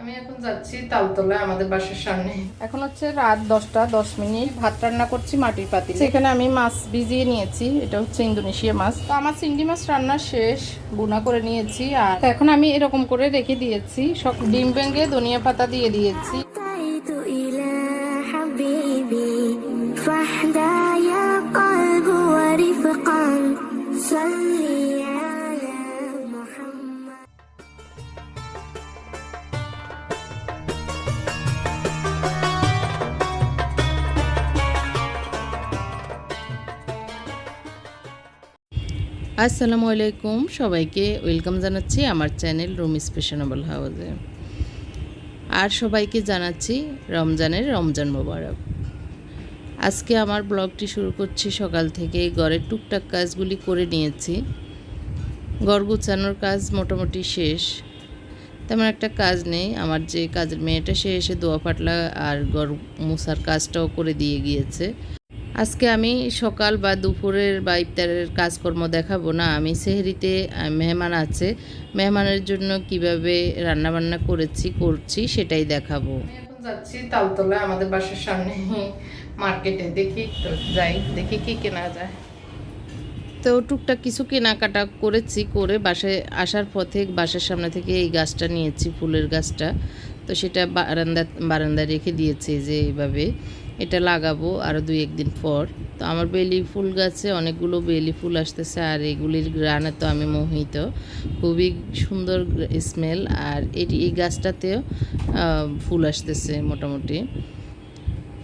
আমি এখন যাচ্ছি তালতলা আমাদের বাসার সামনে এখন হচ্ছে রাত দশটা দশ মিনিট ভাত রান্না করছি মাটির পাতিলে সেখানে আমি মাছ ভিজিয়ে নিয়েছি এটা হচ্ছে ইন্দোনেশিয়া মাছ তো আমার চিংড়ি মাছ রান্না শেষ বুনা করে নিয়েছি আর এখন আমি এরকম করে রেখে দিয়েছি সব ডিম ভেঙে ধনিয়া পাতা দিয়ে দিয়েছি أعطيت إلى حبيبي فاحدى يا قلب ورفقا صلي আসসালামু আলাইকুম সবাইকে। ওয়েলকাম জানাচ্ছি আমার চ্যানেল রুম স্পেশনেবল হাউসে আর সবাইকে জানাচ্ছি রমজানের রমজান মোবারক। আজকে আমার ব্লগটি শুরু করছি সকাল থেকে। ঘরের টুকটাক কাজগুলি করে নিয়েছি। ঘর গুছানোর কাজ মোটামুটি শেষ। তেমন একটা কাজ নেই। আমার যে কাজের মেয়েটা, সে এসে দোয়া পাটলা আর ঘর মুছার কাজটাও করে দিয়ে গিয়েছে। আজকে আমি সকাল বা দুপুরের বা ইফতারের কাজকর্ম দেখাবো না। আমি সেহরিতে মেহমান আছে। মেহমানের জন্য কীভাবে রান্নাবান্না করেছি করছি সেটাই দেখাবো। যাচ্ছি তালতলা আমাদের বাসার সামনে মার্কেটে। দেখি যাই দেখি কি কেনা যায়। তো টুকটাক কিছু কেনাকাটা করেছি করে বাসায় আসার পথে বাসার সামনে থেকে এই গাছটা নিয়েছি ফুলের গাছটা। তো সেটা বারান্দা বারান্দায় রেখে দিয়েছি যে এইভাবে। এটা লাগাবো আরও দুই একদিন পর। তো আমার বেলি ফুল গাছে অনেকগুলো বেলি ফুল আসতেছে আর এগুলির গ্রানে তো আমি মোহিত। খুবই সুন্দর স্মেল আর এটি এই গাছটাতেও ফুল আসতেছে মোটামুটি।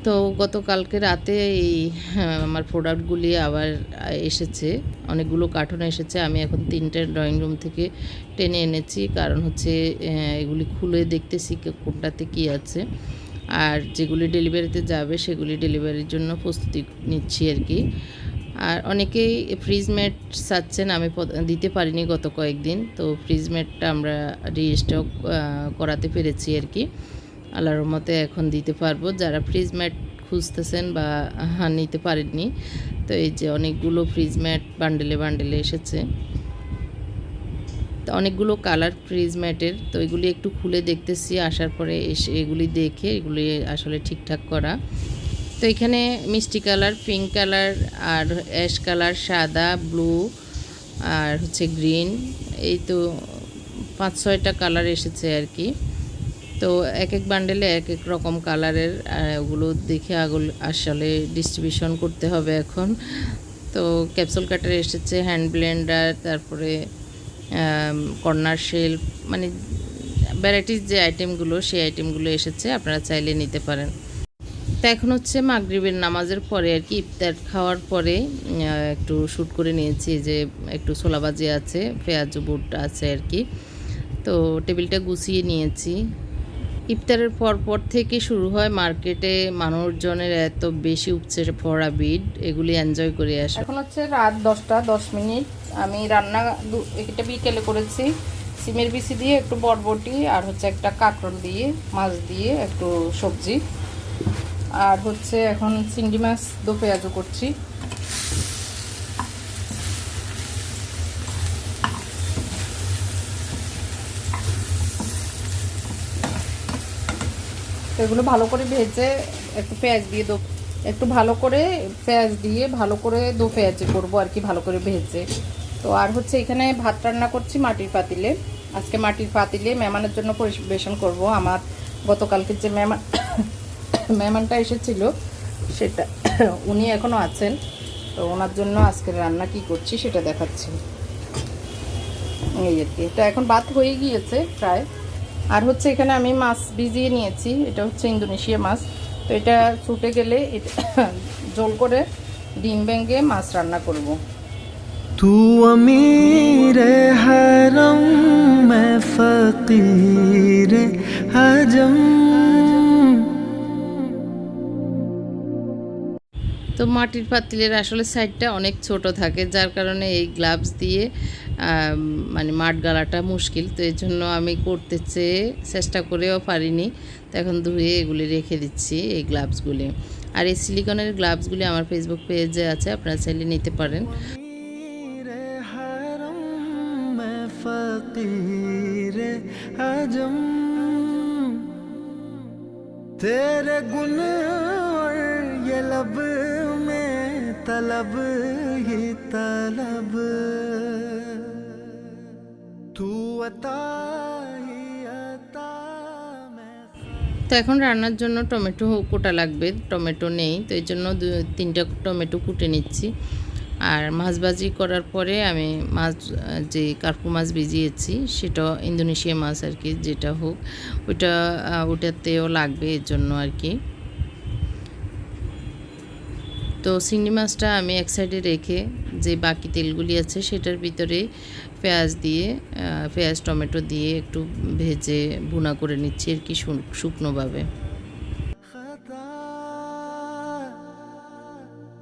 তো গতকালকে রাতে এই হ্যাঁ, আমার প্রোডাক্টগুলি আবার এসেছে। অনেকগুলো কার্টুন এসেছে। আমি এখন তিনটে ড্রয়িং রুম থেকে টেনে এনেছি। কারণ হচ্ছে এগুলি খুলে দেখতেছি কোনটাতে কি আছে। আর যেগুলি ডেলিভারিতে যাবে সেগুলি ডেলিভারির জন্য প্রস্তুতি নিচ্ছি আর কি। আর অনেকেই ফ্রিজ ম্যাট চাচ্ছেন, আমি দিতে পারিনি গত কয়েকদিন, তো ফ্রিজ ম্যাটটা আমরা রিস্টক করাতে পেরেছি আর কি। আল্লাহর মতে এখন দিতে পারব। যারা ফ্রিজ ম্যাট খুঁজতেছেন বা নিতে পারেননি, তো এই যে অনেকগুলো ফ্রিজ ম্যাট বান্ডেলে বান্ডেলে এসেছে। অনেকগুলো কালার ফ্রিজ ম্যাটের, তো এগুলি একটু খুলে দেখতেছি, আসার পরে এসে এগুলি দেখে এগুলি আসলে ঠিকঠাক করা। তো এখানে মিষ্টি কালার, পিঙ্ক কালার, আর অ্যাশ কালার, সাদা, ব্লু, আর হচ্ছে গ্রিন। এই তো পাঁচ ছয়টা কালার এসেছে আর কি। তো এক এক বান্ডেলে এক এক রকম কালারের ওগুলো দেখে আগুল, আসলে ডিস্ট্রিবিউশন করতে হবে এখন। তো ক্যাপসুল কাটার এসেছে হ্যান্ড ব্লেন্ডার তারপরে কর্নার শিল্প মানে ভ্যারাইটিস যে আইটেমগুলো সেই আইটেমগুলো এসেছে, আপনারা চাইলে নিতে পারেন। তো এখন হচ্ছে মাগরীবের নামাজের পরে আর কি, ইফতার খাওয়ার পরে একটু শ্যুট করে নিয়েছি যে একটু ছোলাবাজি আছে, পেঁয়াজ বুট আছে আর কি। তো টেবিলটা গুছিয়ে নিয়েছি। ইফতারের পর পর থেকে শুরু হয় মার্কেটে মানুষজনের এত বেশি উপচে পড়া ভিড়, এগুলি এনজয় করে আসে। এখন হচ্ছে রাত দশটা, দশ মিনিট। আমি রান্না এটা বিকেলে করেছি। সিমের বিচি দিয়ে একটু বরবটি আর হচ্ছে একটা কাঁকরোল দিয়ে, মাছ দিয়ে একটু সবজি। আর হচ্ছে এখন চিংড়ি মাছ, দো পেঁয়াজও করছি। তো এগুলো ভালো করে ভেজে একটু পেঁয়াজ দিয়ে দো একটু ভালো করে পেঁয়াজ দিয়ে ভালো করে দো পেঁয়াজে করব আর কি, ভালো করে ভেজে। তো আর হচ্ছে এখানে ভাত রান্না করছি মাটির পাতিলে। আজকে মাটির পাতিলে মেহমানের জন্য পরিবেশন করব। আমার গতকালকে যে মেহমান মেহমানটা এসেছিল, সেটা উনি এখনও আছেন। তো ওনার জন্য আজকে রান্না কি করছি সেটা দেখাচ্ছি। এই আর কি। তো এখন ভাত হয়ে গিয়েছে প্রায়। আর হচ্ছে এখানে আমি মাছ ভিজিয়ে নিয়েছি এটা হচ্ছে ইন্দোনেশিয়া মাছ। তো এটা ছুটে গেলে জল করে ডিম ভেঙে মাছ রান্না করব। তু আমির হারম ফকির হাজম। তো মাটির পাতিলের আসলে সাইডটা অনেক ছোট থাকে যার কারণে এই গ্লাভস দিয়ে মানে মাঠ গালাটা মুশকিল তো এই জন্য আমি করতে চেয়ে চেষ্টা করেও পারিনি তো এখন ধুয়ে এগুলি রেখে দিচ্ছি এই গ্লাভসগুলি আর এই সিলিকনের গ্লাভসগুলি আমার ফেসবুক পেজে আছে আপনারা চাইলে নিতে পারেন अमीर हरम मैं फकीर हजम तेरे गुन और ये लब में तलब ही तलब तू अता ही अता मैं তো এখন রান্নার জন্য টমেটো কোটা লাগবে, টমেটো নেই, তো এই জন্য দু, তিনটা টমেটো কুটে নিচ্ছি। আর মাছ ভাজি করার পরে আমি মাছ, যে কার্পু মাছ ভিজিয়েছি, সেটা ইন্দোনেশিয়া মাছ আর কি, যেটা হোক, ওইটা ওটাতেও লাগবে এর জন্য আর কি। তো চিংড়ি মাছটা আমি এক সাইডে রেখে যে বাকি তেলগুলি আছে, সেটার ভিতরে পেঁয়াজ দিয়ে পেঁয়াজ, টমেটো দিয়ে একটু ভেজে ভুনা করে নিচ্ছি আর কি শুকনোভাবে।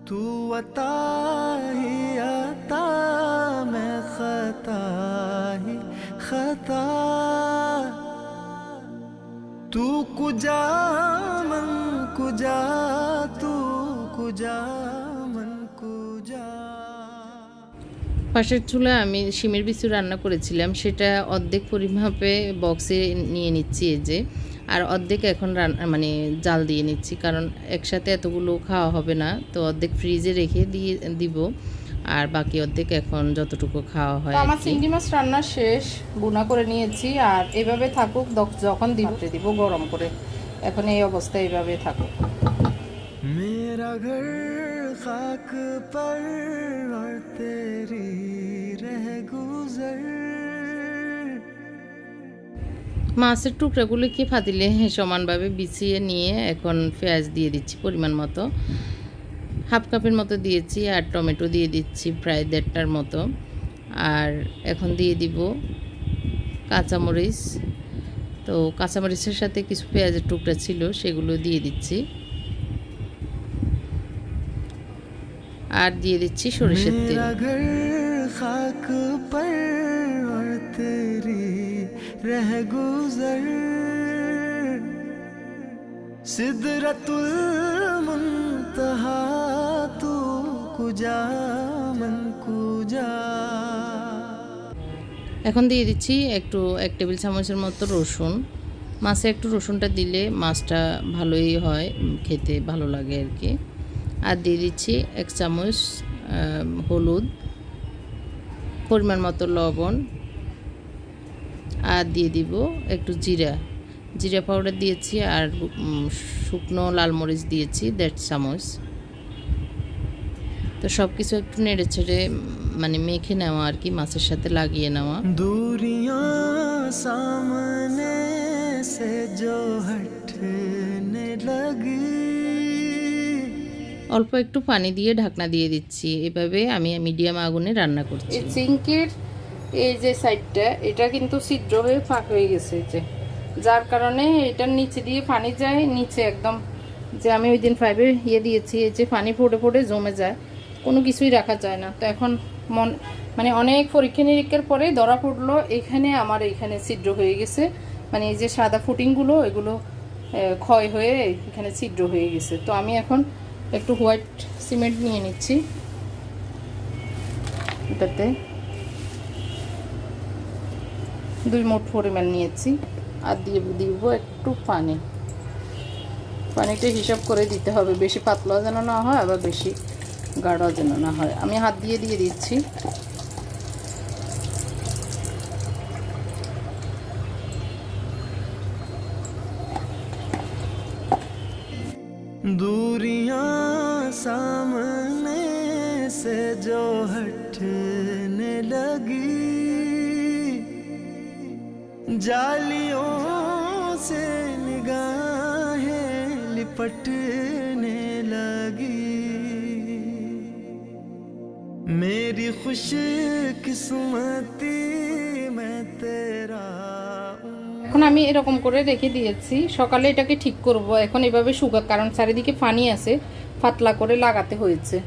তু আতা পাশের চুলা আমি শিমের বিচু রান্না করেছিলাম সেটা অর্ধেক পরিমাপে বক্সে নিয়ে নিচ্ছি এই যে আর অর্ধেক এখন রান্না মানে জাল দিয়ে নিচ্ছি কারণ একসাথে এতগুলো খাওয়া হবে না তো অর্ধেক ফ্রিজে রেখে দিয়ে দিব আর বাকি অর্ধেক এখন যতটুকু খাওয়া হয় আমার চিংড়ি মাছ রান্না শেষ বুনা করে নিয়েছি আর এভাবে থাকুক যখন দিবতে দিব গরম করে এখন এই অবস্থা এইভাবে থাকুক। মেরা ঘর खाक पर और तेरी रह गुजर মাছের টুকরাগুলোকে ফাতিলে সমানভাবে বিছিয়ে নিয়ে এখন পেঁয়াজ দিয়ে দিচ্ছি পরিমাণ মতো হাফ কাপের মতো দিয়েছি আর টমেটো দিয়ে দিচ্ছি প্রায় দেড়টার মতো আর এখন দিয়ে দিব কাঁচামরিচ তো কাঁচামরিচের সাথে কিছু পেঁয়াজের টুকরা ছিল সেগুলো দিয়ে দিচ্ছি আর দিয়ে দিচ্ছি সরিষের তেল। এখন দিয়ে দিচ্ছি একটু এক টেবিল চামচের মতো রসুন। মাছে একটু রসুনটা দিলে মাছটা ভালোই হয় খেতে ভালো লাগে আর কি। আর দিয়ে দিচ্ছি এক চামচ হলুদ, পরিমাণ মতো লবণ, আর দিয়ে দিব একটু জিরা। জিরা পাউডার দিয়েছি আর শুকনো লাল মরিচ দিয়েছি দেড় চামচ। তো সব কিছু একটু নেড়ে ছেড়ে মানে মেখে নেওয়া আর কি, মাছের সাথে লাগিয়ে নেওয়া। দূরিয়া সামনে সে জো হটনে লাগি অল্প একটু পানি দিয়ে ঢাকনা দিয়ে দিচ্ছি। এভাবে আমি মিডিয়াম আগুনে রান্না করছি। সিঙ্কের এই যে সাইডটা, এটা কিন্তু ছিদ্র হয়ে ফাঁক হয়ে গেছে যে। যার কারণে এটার নিচে দিয়ে পানি যায়, নিচে একদম যে আমি ওই দিন ফাইভে ইয়ে দিয়েছি, এই যে পানি ফুটে ফোটে জমে যায়। কোনো কিছুই রাখা যায় না। তো এখন মন মানে অনেক পরীক্ষা নিরীক্ষার পরে ধরা পড়ল, এখানে আমার এখানে ছিদ্র হয়ে গেছে। মানে এই যে সাদা ফুটিংগুলো এগুলো ক্ষয় হয়ে এখানে ছিদ্র হয়ে গেছে। তো আমি এখন একটু হোয়াইট সিমেন্ট নিয়ে নিচ্ছি। এটাতে দুই মোট পরিমাণ নিয়েছি, আর দিয়ে দিব একটু পানি। পানিটা হিসাব করে দিতে হবে, বেশি পাতলা যেন না হয় আবার বেশি গাঢ় যেন না হয়। আমি হাত দিয়ে দিয়ে দিচ্ছি। दूरियाँ सामने से जो हटने लगी, जालियों से निगाहें लिपटने लगी। मेरी खुश किस्मती मैं तेरा এখন আমি এরকম করে রেখে দিয়েছি। সকালে এটাকে ঠিক করব। এখন এভাবে শুকা কারণ চারিদিকে পানি আছে, পাতলা করে লাগাতে হয়েছে।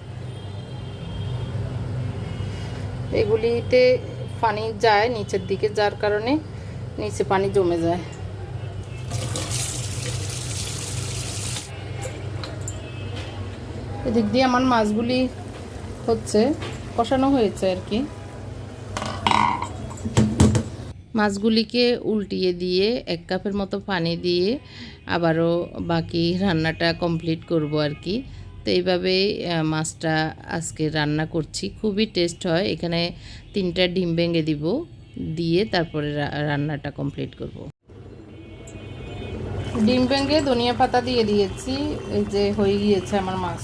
এগুলিতে পানি যায় নিচের দিকে, যার কারণে নিচে পানি জমে যায়। এদিক দিয়ে আমার মাছগুলি হচ্ছে কষানো হয়েছে আর কি। মাছগুলিকে উল্টিয়ে দিয়ে এক কাপের মতো পানি দিয়ে আবারও বাকি রান্নাটা কমপ্লিট করব আর কি। তো এইভাবেই মাছটা আজকে রান্না করছি। খুবই টেস্ট হয়। এখানে তিনটা ডিম ভেঙে দিব, দিয়ে তারপরে রান্নাটা কমপ্লিট করব। ডিম ভেঙে ধনিয়া পাতা দিয়ে দিয়েছি। এই যে হয়ে গিয়েছে আমার মাছ।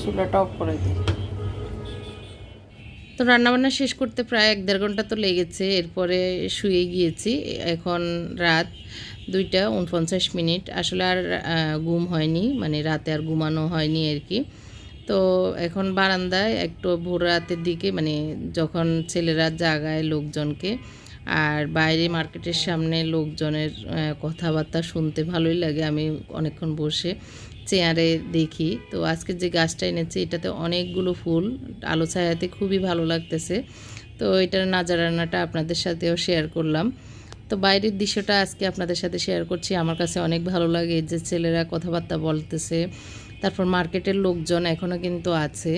চুলাটা অফ করে দিই। তো রান্নাবান্না শেষ করতে প্রায় এক দেড় ঘণ্টা তো লেগেছে, এরপরে শুয়ে গিয়েছি, এখন রাত দুইটা উনপঞ্চাশ মিনিট। আসলে আর ঘুম হয়নি মানে রাতে আর ঘুমানো হয়নি আর কি। তো এখন বারান্দায় একটু ভোর রাতের দিকে মানে যখন ছেলেরা জাগায় লোকজনকে, আর বাইরে মার্কেটের সামনে লোকজনের কথাবার্তা শুনতে ভালোই লাগে, আমি অনেকক্ষণ বসে চেয়ারে দেখি। তো আজকে যে গাছটা এনেছি, এটাতে অনেকগুলো ফুল, আলো ছায়াতে খুবই ভালো লাগতেছে। তো এটার নাজারানাটা আপনাদের সাথেও শেয়ার করলাম। তো বাইরের দৃশ্যটা আজকে আপনাদের সাথে শেয়ার করছি। আমার কাছে অনেক ভালো লাগে যে ছেলেরা কথাবার্তা বলতেছে। তারপর মার্কেটের লোকজন এখনও কিন্তু আছে।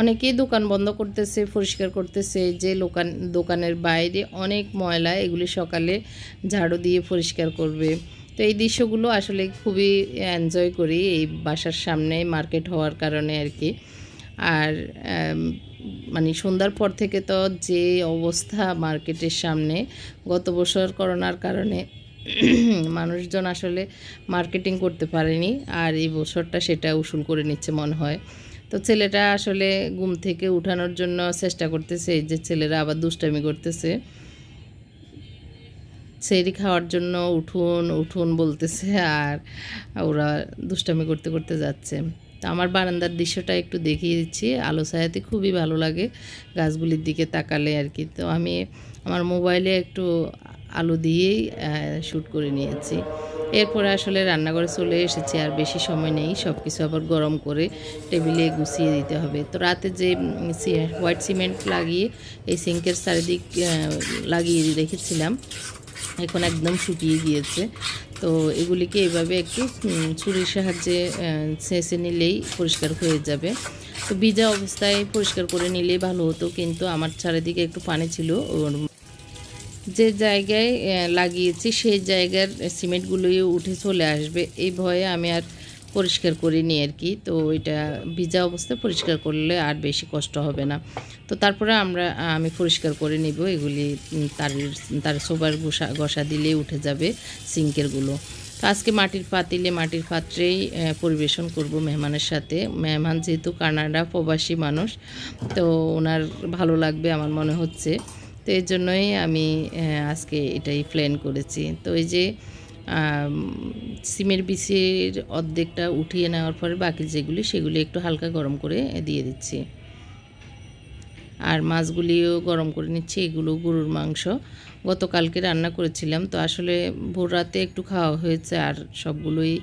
অনেকেই দোকান বন্ধ করতেছে, পরিষ্কার করতেছে। যে দোকান দোকানের বাইরে অনেক ময়লা, এগুলি সকালে ঝাড়ু দিয়ে পরিষ্কার করবে। তো এই দৃশ্যগুলো আসলে খুবই এনজয় করি এই বাসার সামনে মার্কেট হওয়ার কারণে আর কি। আর মানে সন্ধ্যার পর থেকে তো যে অবস্থা মার্কেটের সামনে, গত বছর করোনার কারণে মানুষজন আসলে মার্কেটিং করতে পারেনি আর এই বছরটা সেটা উসুল করে নিচ্ছে মনে হয়। তো ছেলেটা আসলে ঘুম থেকে উঠানোর জন্য চেষ্টা করতেছে যে ছেলেরা আবার দুষ্টামি করতেছে। সেরি খাওয়ার জন্য উঠুন উঠুন বলতেছে আর ওরা দুষ্টামি করতে করতে যাচ্ছে। তো আমার বারান্দার দৃশ্যটা একটু দেখিয়ে দিচ্ছি। আলো ছায়াতে খুবই ভালো লাগে গাছগুলির দিকে তাকালে আর কি। তো আমি আমার মোবাইলে একটু আলো দিয়েই শ্যুট করে নিয়েছি। এরপরে আসলে রান্নাঘরে চলে এসেছি আর বেশি সময় নেই। সব কিছু আবার গরম করে টেবিলে গুছিয়ে দিতে হবে। তো রাতে যে হোয়াইট সিমেন্ট লাগিয়ে এই সিঙ্কের চারিদিক লাগিয়ে রেখেছিলাম এখন একদম শুকিয়ে গিয়েছে। তো এগুলিকে এভাবে একটু ছুরির সাহায্যে ছেঁচে নিলেই পরিষ্কার হয়ে যাবে। তো ভিজা অবস্থায় পরিষ্কার করে নিলেই ভালো হতো, কিন্তু আমার চারিদিকে একটু পানি ছিল। ওর যে জায়গায় লাগিয়েছি, সেই জায়গার সিমেন্টগুলোই উঠে চলে আসবে। এই ভয়ে আমি আর পরিষ্কার করিনি আর কি। তো এটা ভিজা অবস্থায় পরিষ্কার করলে আর বেশি কষ্ট হবে না। তো তারপরে আমরা, আমি পরিষ্কার করে নিব, এগুলি তার তার সোবার ঘষা ঘষা দিলেই উঠে যাবে সিঙ্কেরগুলো তো আজকে মাটির পাতিলে, মাটির পাত্রেই পরিবেশন করব মেহমানের সাথে। মেহমান যেহেতু কানাডা প্রবাসী মানুষ, তো ওনার ভালো লাগবে আমার মনে হচ্ছে। তো এর জন্যই আমি আজকে এটাই প্ল্যান করেছি। তো এই যে সিমের বিচির অর্ধেকটা উঠিয়ে নেওয়ার পরে বাকি যেগুলি, সেগুলি একটু হালকা গরম করে দিয়ে দিচ্ছি। আর মাছগুলিও গরম করে নিচ্ছি, এগুলো গরুর মাংস। গতকালকে রান্না করেছিলাম, তো আসলে ভোর রাতে একটু খাওয়া হয়েছে আর সবগুলোই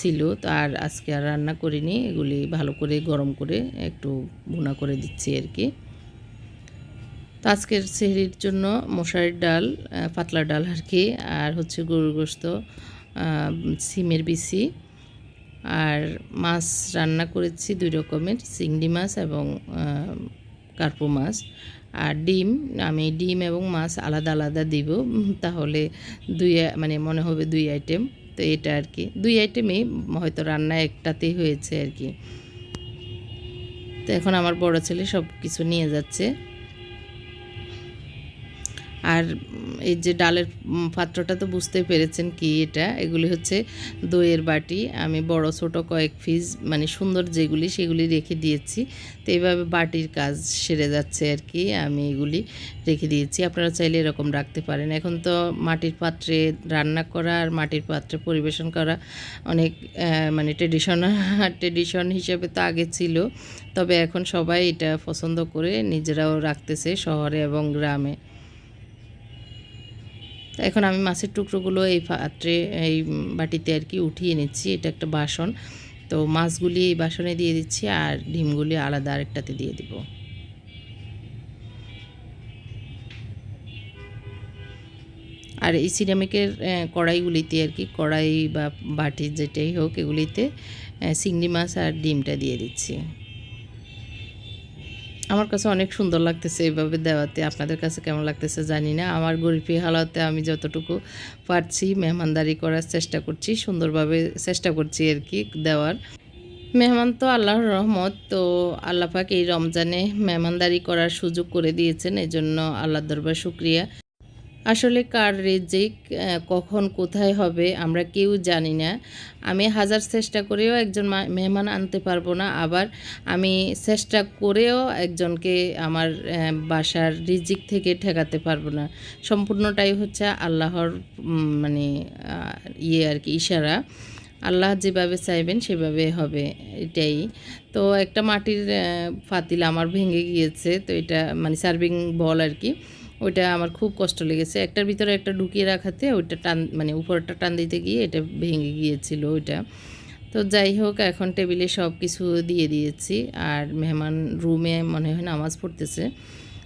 ছিল। তো আর আজকে আর রান্না করিনি, এগুলি ভালো করে গরম করে একটু ভুনা করে দিচ্ছি আর কি। তো আজকের সেহরির জন্য মশারির ডাল পাতলা ডাল আর কি, আর হচ্ছে গরুর গোস্ত সিমের বিসি আর মাছ রান্না করেছি দুই রকমের, চিংড়ি মাছ এবং কার্পো মাছ। আর ডিম, আমি ডিম এবং মাছ আলাদা আলাদা দিব তাহলে দুই মানে মনে হবে দুই আইটেম তো এটা আর কি। দুই আইটেমই হয়তো রান্না একটাতেই হয়েছে আর কি। তো এখন আমার বড় ছেলে সব কিছু নিয়ে যাচ্ছে। আর এই যে ডালের পাত্রটা তো বুঝতে পেরেছেন কি এটা। এগুলি হচ্ছে দইয়ের বাটি। আমি বড়, ছোট কয়েক পিস মানে সুন্দর যেগুলি, সেগুলি রেখে দিয়েছি। তো এইভাবে বাটির কাজ সেরে যাচ্ছে আর কি। আমি এগুলি রেখে দিয়েছি। আপনারা চাইলে এরকম রাখতে পারেন। এখন তো মাটির পাত্রে রান্না করা আর মাটির পাত্রে পরিবেশন করা অনেক মানে ট্রেডিশন ট্রেডিশন হিসেবে তো আগে ছিল। তবে এখন সবাই এটা পছন্দ করে, নিজেরাও রাখতেছে শহরে এবং গ্রামে। তো এখন আমি মাছের টুকরোগুলো এই পাত্রে এই বাটিতে আর কি উঠিয়ে নিচ্ছি এটা একটা বাসন। তো মাছগুলি এই বাসনে দিয়ে দিচ্ছি আর ডিমগুলি আলাদা আরেকটাতে দিয়ে দিব। আর এই সিরামিকের কড়াইগুলিতে আর কি কড়াই বা বাটি যেটাই হোক এগুলিতে চিংড়ি মাছ আর ডিমটা দিয়ে দিচ্ছি। আমার কাছে অনেক সুন্দর লাগতেছে এইভাবে দেওয়াতে। আপনাদের কাছে কেমন লাগতেছে জানি না। আমার গরিবি হালাতে আমি যতটুকু পারছি মেহমানদারি করার চেষ্টা করছি, সুন্দরভাবে চেষ্টা করছি আর কি দেওয়ার। মেহমান তো আল্লাহর রহমত, তো আল্লাহ পাক এই রমজানে মেহমানদারি করার সুযোগ করে দিয়েছেন। এই জন্য আল্লাহর দরবার শুক্রিয়া। আসলে কার রেজিক কখন কোথায় হবে আমরা কেউ জানি না। আমি হাজার চেষ্টা করেও একজন মেহমান আনতে পারব না, আবার আমি চেষ্টা করেও একজনকে আমার বাসার রিজিক থেকে ঠেকাতে পারব না। সম্পূর্ণটাই হচ্ছে আল্লাহর মানে ইয়ে আর কি, ইশারা। আল্লাহ যেভাবে চাইবেন সেভাবে হবে, এটাই। তো একটা মাটির পাতিল আমার ভেঙে গিয়েছে, তো এটা মানে সার্ভিং বল আর কি। ওইটা আমার খুব কষ্ট লেগেছে। একটার ভিতরে একটা ঢুকিয়ে রাখাতে ওইটা টান মানে উপরটা টান দিতে গিয়ে এটা ভেঙে গিয়েছিল ওইটা। তো যাই হোক, এখন টেবিলে সব কিছু দিয়ে দিয়েছি। আর মেহমান রুমে মনে হয় নামাজ পড়তেছে।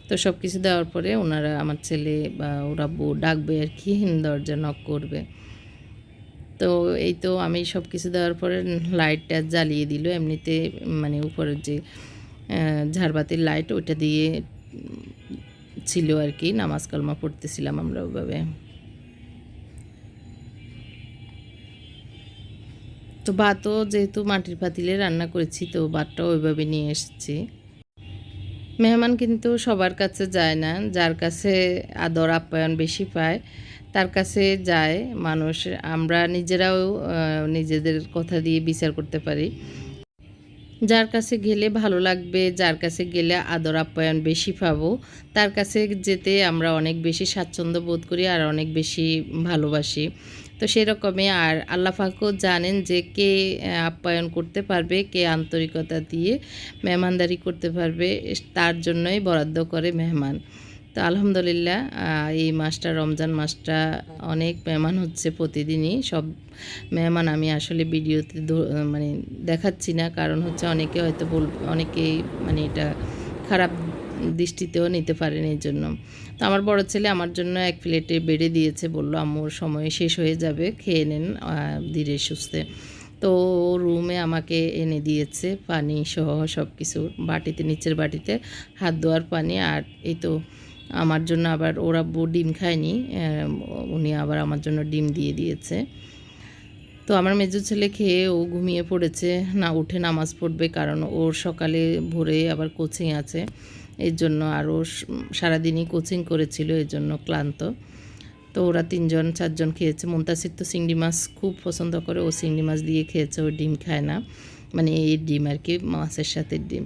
তো সব কিছু দেওয়ার পরে ওনারা আমার ছেলে বা ওরা বউ ডাকবে আর কি, দরজা নক করবে। তো এই তো আমি সব কিছু দেওয়ার পরে লাইটটা জ্বালিয়ে দিল। এমনিতে মানে উপরের যে ঝাড়বাতির লাইট ওইটা দিয়ে ছিল আর কি, নামাজ কালমা পড়তেছিলাম আমরা ওভাবে। তো ভাতও যেহেতু মাটির পাতিলে রান্না করেছি, তো ভাতটাও ওইভাবে নিয়ে এসেছি। মেহমান কিন্তু সবার কাছে যায় না, যার কাছে আদর আপ্যায়ন বেশি পায়, তার কাছে যায় মানুষ। আমরা নিজেরাও নিজেদের কথা দিয়ে বিচার করতে পারি। যার কাছে গেলে ভালো লাগবে, যার কাছে গেলে আদর আপ্যায়ন বেশি পাবো, তার কাছে যেতে আমরা অনেক বেশি স্বাচ্ছন্দ্য বোধ করি আর অনেক বেশি ভালোবাসি। তো সেরকমই আর আল্লাহ পাকও জানেন যে কে আপ্যায়ন করতে পারবে, কে আন্তরিকতা দিয়ে মেহমানদারি করতে পারবে, তার জন্যই বরাদ্দ করে মেহমান। তো আলহামদুলিল্লাহ এই মাসটা, রমজান মাসটা অনেক মেহমান হচ্ছে প্রতিদিনই। সব মেহমান আমি আসলে ভিডিওতে মানে দেখাচ্ছি না, কারণ হচ্ছে অনেকে হয়তো বল, অনেকেই মানে এটা খারাপ দৃষ্টিতেও নিতে পারেন এই জন্য। তো আমার বড় ছেলে আমার জন্য এক প্লেটে বেড়ে দিয়েছে, বলল আম্মুর সময় শেষ হয়ে যাবে, খেয়ে নেন ধীরে সুস্থে। তো রুমে আমাকে এনে দিয়েছে, পানি সহ সব কিছু বাটিতে, নিচের বাটিতে, হাত ধোয়ার পানি, আর এই তো আমার জন্য আবার ওরা বউ ডিম খায়নি উনি আবার আমার জন্য ডিম দিয়ে দিয়েছে। তো আমার মেজো ছেলে খেয়ে ও ঘুমিয়ে পড়েছে, না উঠে নামাজ পড়বে কারণ ওর সকালে ভোরে আবার কোচিং আছে, এর জন্য আরও সারাদিনই কোচিং করেছিল, এর জন্য ক্লান্ত। তো ওরা তিনজন, চারজন খেয়েছে। মুন্তাসির তো চিংড়ি মাছ খুব পছন্দ করে, ও চিংড়ি মাছ দিয়ে খেয়েছে, ও ডিম খায় না। মানে এই ডিম আর কি, মাছের সাথে ডিম।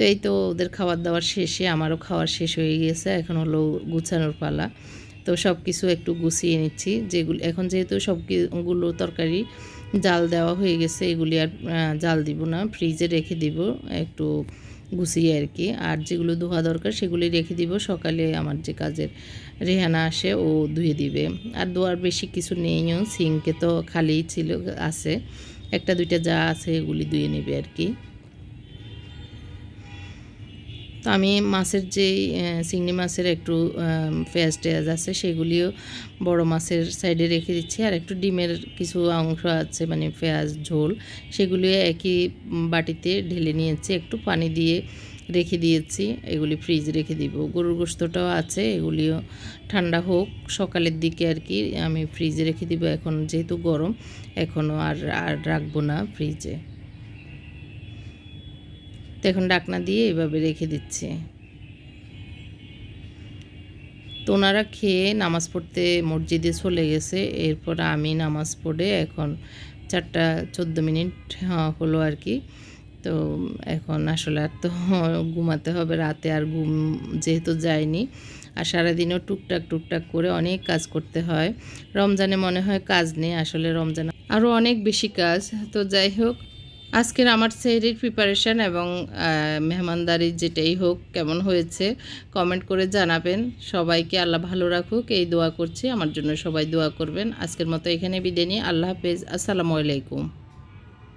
তো এই তো ওদের খাবার দাবার শেষে, আমারও খাওয়ার শেষ হয়ে গিয়েছে, এখন হলো গুছানোর পালা। তো সব কিছু একটু গুছিয়ে নিচ্ছি, যেগুলো, এখন যেহেতু সবগুলো তরকারি জাল দেওয়া হয়ে গেছে, এগুলি আর জাল দিব না, ফ্রিজে রেখে দিব একটু গুছিয়ে আর কি। আর যেগুলো ধোয়া দরকার সেগুলি রেখে দিব, সকালে আমার যে কাজের রেহানা আসে ও ধুয়ে দিবে। আর ধোয়ার বেশি কিছু নেইও, সিঙ্কে তো খালিই ছিল, আছে, একটা দুইটা যা আছে এগুলি ধুয়ে নেবে আর কি। তো আমি মাছের যে চিংড়ি মাছের একটু পেঁয়াজ টেয়াজ আছে সেগুলিও বড় মাছের সাইডে রেখে দিচ্ছি। আর একটু ডিমের কিছু অংশ আছে মানে পেঁয়াজ, ঝোল সেগুলিও একই বাটিতে ঢেলে নিয়েছি। একটু পানি দিয়ে রেখে দিয়েছি, এগুলি ফ্রিজ রেখে দিব। গরুর গোস্তটাও আছে, এগুলিও ঠান্ডা হোক, সকালের দিকে আর কি আমি ফ্রিজে রেখে দিব। এখন যেহেতু গরম, এখনও আর আর রাখব না ফ্রিজে তো এখন ডাকনা দিয়ে এভাবে রেখে দিচ্ছি। তো ওনারা খেয়ে নামাজ পড়তে মসজিদে চলে গেছে। এরপর আমি নামাজ পড়ে এখন চারটা চোদ্দ মিনিট হ্যাঁ, হলো আর কি। তো এখন আসলে আর তো ঘুমাতে হবে রাতে আর ঘুম যেহেতু যায়নি। আর সারাদিনও টুকটাক টুকটাক করে অনেক কাজ করতে হয়। রমজানে মনে হয় কাজ নেই আসলে রমজান আরও অনেক বেশি কাজ। তো যাই হোক আজকের আমার সেহরির প্রিপারেশান এবং মেহমানদারি যেটাই হোক কেমন হয়েছে কমেন্ট করে জানাবেন। সবাইকে আল্লাহ ভালো রাখুক। এই দোয়া করছি। আমার জন্য সবাই দোয়া করবেন। আজকের মতো এখানে বিদে নিয়ে আল্লাহ হাফেজ। আসসালামু আলাইকুম।